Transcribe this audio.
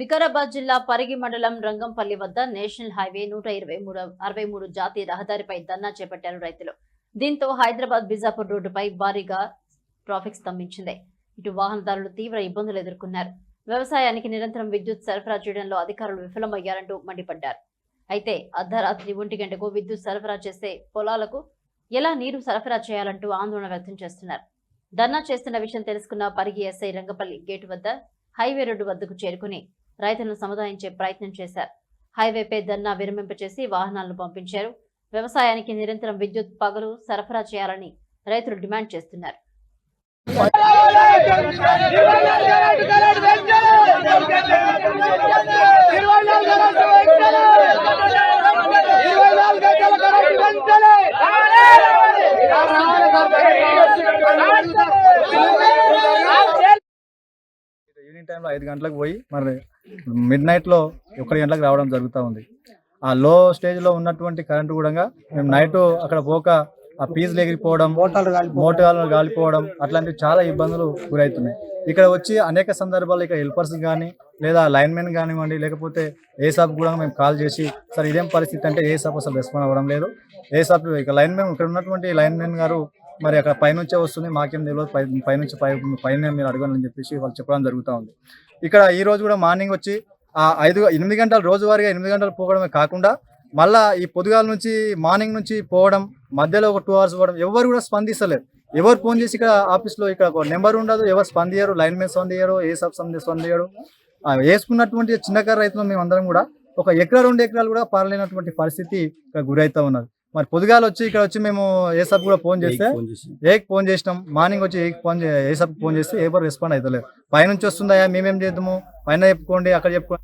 వికారాబాద్ జిల్లా పరిగి మండలం రంగంపల్లి వద్ద నేషనల్ హైవే నూట ఇరవై మూడు అరవై మూడు జాతీయ రహదారిపై ధర్నా చేపట్టారు రైతులు. దీంతో హైదరాబాద్ బిజాపూర్ రోడ్డుపై భారీగా ట్రాఫిక్ స్తంభించింది. ఇటు వాహనదారులు తీవ్ర ఇబ్బందులు ఎదుర్కొన్నారు. వ్యవసాయానికి నిరంతరం విద్యుత్ సరఫరా చేయడంలో అధికారులు విఫలమయ్యారంటూ మండిపడ్డారు. అయితే అర్ధరాత్రి ఒంటి గంటకు విద్యుత్ సరఫరా చేసే పొలాలకు ఎలా నీరు సరఫరా చేయాలంటూ ఆందోళన వ్యక్తం చేస్తున్నారు. ధర్నా చేస్తున్న విషయం తెలుసుకున్న పరిగి ఎస్ఐ రంగపల్లి గేటు వద్ద హైవే రోడ్డు వద్దకు చేరుకుని రైతులను సముదాయించే ప్రయత్నం చేశారు హైవేపై ధర్నా విరమింపచేసి వాహనాలను పంపించారు వ్యవసాయానికి నిరంతరం విద్యుత్ పగలు సరఫరా చేయాలని రైతులు డిమాండ్ చేస్తున్నారు ఈవినింగ్ టైంలో ఐదు గంటలకు పోయి మరి మిడ్ నైట్లో ఒకటి గంటలకు రావడం జరుగుతూ ఉంది. ఆ లో స్టేజ్లో ఉన్నటువంటి కరెంటు కూడా మేము నైట్ అక్కడ పోక ఆ పీజులు ఎగిరిపోవడం మోటార్లు గాలిపోవడం. అట్లాంటివి చాలా ఇబ్బందులు గురవుతున్నాయి ఇక్కడ వచ్చి అనేక సందర్భాల్లో ఇక్కడ హెల్పర్స్ కానీ లేదా లైన్మెన్ కానివ్వండి లేకపోతే ఏ షాప్ కూడా మేము కాల్ చేసి సార్ ఇదేం పరిస్థితి అంటే ఏ షాప్ అసలు రెస్పాండ్ అవ్వడం లేదు. ఏ షాప్ ఇక లైన్మెన్ ఇక్కడ ఉన్నటువంటి లైన్మెన్ గారు మరి అక్కడ పైనుంచే వస్తుంది మాకేం తెలియదు పై పైనుంచి పై పైన మీరు అడగండి అని చెప్పేసి వాళ్ళు చెప్పడం జరుగుతూ ఉంది. ఇక్కడ ఈ రోజు కూడా మార్నింగ్ వచ్చి ఆ ఐదు ఎనిమిది గంటలు రోజువారీగా ఎనిమిది గంటలు పోవడమే కాకుండా మళ్ళా ఈ పొద్దుగాల నుంచి మార్నింగ్ నుంచి పోవడం మధ్యలో ఒక టూ అవర్స్ పోవడం ఎవరు కూడా స్పందిస్తలేరు ఎవరు ఫోన్ చేసి ఇక్కడ ఆఫీస్లో ఇక్కడ ఒక నెంబర్ ఉండదు ఎవరు స్పందియరు లైన్ మీద స్పందియరు ఏ సబ్ స్పందియరు ఆ వేసుకున్నటువంటి చిన్నకారు రైతులు మేము అందరం కూడా ఒక ఎకరా రెండు ఎకరాలు కూడా పారలేనటువంటి పరిస్థితి ఇక్కడ గురవుతా ఉన్నది. మరి పొద్దుగాల వచ్చి ఇక్కడ వచ్చి మేము ఏ సబ్ కూడా ఫోన్ చేస్తే ఏకి ఫోన్ చేసినాం. మార్నింగ్ వచ్చి ఏకి ఫోన్ చే- ఏ సబ్ ఫోన్ చేస్తే ఎవరు రెస్పాండ్ అవుతలేరు పైనుంచి వస్తుందా మేమేం చేద్దాము? పైన చెప్పుకోండి అక్కడ చెప్పుకోండి.